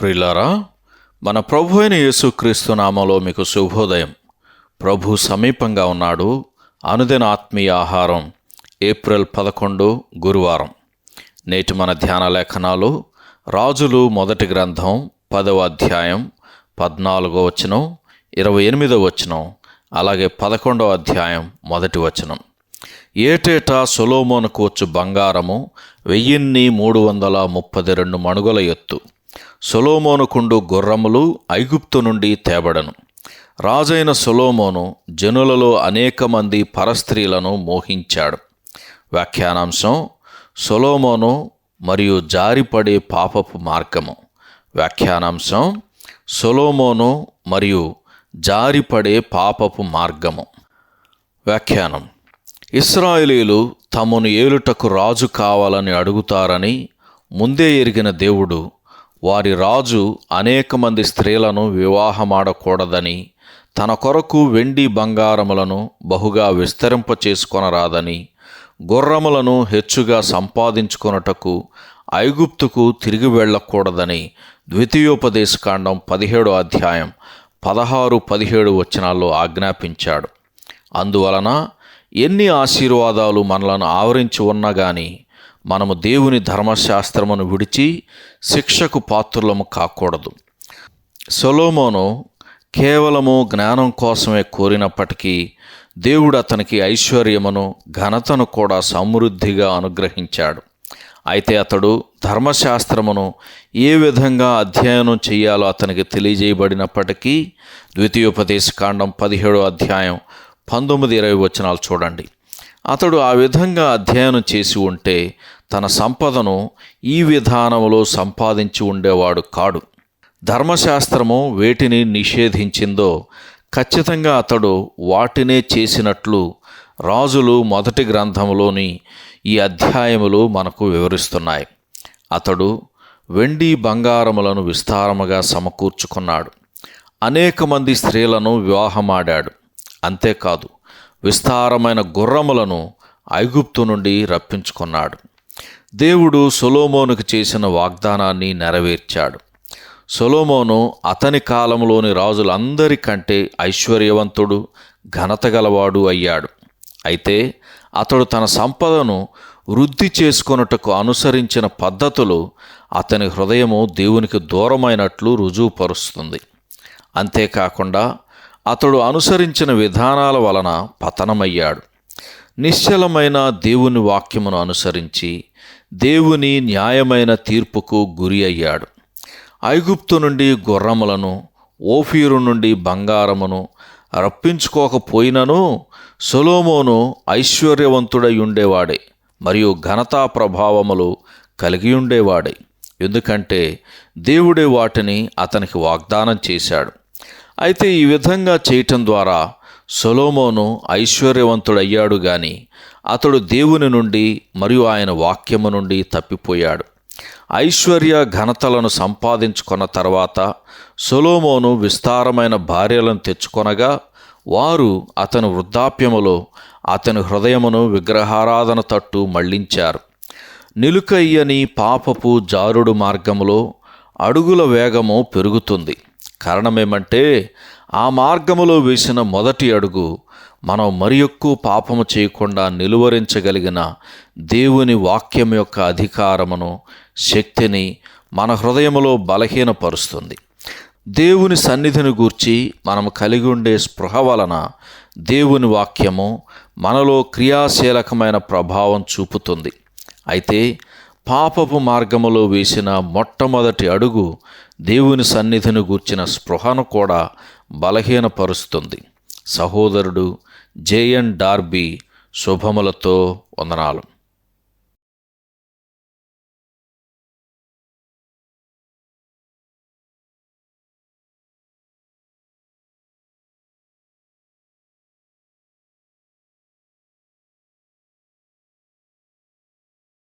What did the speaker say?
ప్రిలారా మన ప్రభు అయిన యేసుక్రీస్తు నామంలో మీకు శుభోదయం. ప్రభు సమీపంగా ఉన్నాడు. అనుదిన ఆత్మీయ ఆహారం ఏప్రిల్ పదకొండు గురువారం. నేటి మన ధ్యాన లేఖనాలు రాజులు మొదటి గ్రంథం పదవ అధ్యాయం పద్నాలుగో వచనం ఇరవై ఎనిమిదో వచనం అలాగే పదకొండవ అధ్యాయం మొదటి వచనం. ఏటేటా సొలోమోనుకు వచ్చు బంగారము వెయ్యిన్ని మూడు వందల ముప్పది రెండు మణుగుల ఎత్తు. సొలోమోనుకుండు గుర్రములు ఐగుప్తు నుండి తేబడను. రాజైన సొలోమోను జనులలో అనేక మంది పరస్త్రీలను మోహించాడు. వ్యాఖ్యానాంశం సొలోమోను మరియు జారిపడే పాపపు మార్గము. వ్యాఖ్యానాంశం సొలోమోను మరియు జారిపడే పాపపు మార్గము. వ్యాఖ్యానం ఇస్రాయేలీలు తమను ఏలుటకు రాజు కావాలని అడుగుతారని ముందే ఎరిగిన దేవుడు వారి రాజు అనేక మంది స్త్రీలను వివాహమాడకూడదని తన కొరకు వెండి బంగారములను బహుగా విస్తరింప చేసుకొనరాదని గుర్రములను హెచ్చుగా సంపాదించుకొనుటకు ఐగుప్తుకు తిరిగి వెళ్ళకూడదని ద్వితీయోపదేశకాండం పదిహేడు అధ్యాయం పదహారు పదిహేడు వచనాల్లో ఆజ్ఞాపించాడు. అందువలన ఎన్ని ఆశీర్వాదాలు మనలను ఆవరించి ఉన్నా కానీ మనము దేవుని ధర్మశాస్త్రమును విడిచి శిక్షకు పాత్రులము కాకూడదు. సొలోమోను కేవలము జ్ఞానం కోసమే కోరినప్పటికీ దేవుడు అతనికి ఐశ్వర్యమును ఘనతను కూడా సమృద్ధిగా అనుగ్రహించాడు. అయితే అతడు ధర్మశాస్త్రమును ఏ విధంగా అధ్యయనం చేయాలో అతనికి తెలియజేయబడినప్పటికీ ద్వితీయోపదేశకాండం పదిహేడో అధ్యాయం పంతొమ్మిది ఇరవై వచనాలు చూడండి. అతడు ఆ విధంగా అధ్యయనం చేసి ఉంటే తన సంపదను ఈ విధానంలో సంపాదించి ఉండేవాడు కాడు. ధర్మశాస్త్రము వేటిని నిషేధించిందో ఖచ్చితంగా అతడు వాటినే చేసినట్లు రాజులు మొదటి గ్రంథంలోని ఈ అధ్యాయములు మనకు వివరిస్తున్నాయి. అతడు వెండి బంగారములను విస్తారముగా సమకూర్చుకున్నాడు. అనేక మంది స్త్రీలను వివాహమాడాడు. అంతేకాదు విస్తారమైన గుర్రములను ఐగుప్తు నుండి రప్పించుకున్నాడు. దేవుడు సొలోమోనుకు చేసిన వాగ్దానాన్ని నెరవేర్చాడు. సొలోమోను అతని కాలంలోని రాజులందరికంటే ఐశ్వర్యవంతుడు ఘనత గలవాడు అయ్యాడు. అయితే అతడు తన సంపదను వృద్ధి చేసుకొనుటకు అనుసరించిన పద్ధతులు అతని హృదయము దేవునికి దూరమైనట్లు రుజువుపరుస్తుంది. అంతేకాకుండా అతడు అనుసరించిన విధానాల వలన పతనమయ్యాడు. నిశ్చలమైన దేవుని వాక్యమును అనుసరించి దేవుని న్యాయమైన తీర్పుకు గురి అయ్యాడు. ఐగుప్తు నుండి గుర్రములను ఓఫీరు నుండి బంగారమును రప్పించుకోకపోయినను సొలోమోను ఐశ్వర్యవంతుడై ఉండేవాడే మరియు ఘనతా ప్రభావములు కలిగి ఉండేవాడే ఎందుకంటే దేవుడే వాటిని అతనికి వాగ్దానం చేశాడు. అయితే ఈ విధంగా చేయటం ద్వారా సొలోమోను ఐశ్వర్యవంతుడయ్యాడు గాని అతడు దేవుని నుండి మరియు ఆయన వాక్యము నుండి తప్పిపోయాడు. ఐశ్వర్య ఘనతలను సంపాదించుకున్న తర్వాత సొలోమోను విస్తారమైన భార్యలను తెచ్చుకొనగా వారు అతని వృద్ధాప్యములో అతని హృదయమును విగ్రహారాధన తట్టు మళ్ళించారు. నిలుకయ్యని పాపపు జారుడు మార్గములో అడుగుల వేగము పెరుగుతుంది. కారణమేమంటే ఆ మార్గములో వేసిన మొదటి అడుగు మనం మరి ఎక్కువ పాపము చేయకుండా నిలువరించగలిగిన దేవుని వాక్యం యొక్క అధికారమును శక్తిని మన హృదయములో బలహీనపరుస్తుంది. దేవుని సన్నిధిని గూర్చి మనము కలిగి ఉండే స్పృహ వలన దేవుని వాక్యము మనలో క్రియాశీలకమైన ప్రభావం చూపుతుంది. అయితే పాపపు మార్గములో వేసిన మొట్టమొదటి అడుగు దేవుని సన్నిధిని గూర్చిన స్పృహను కూడా బలహీనపరుస్తుంది. సహోదరుడు జేఎన్ డార్బీ శుభములతో వందనాలు.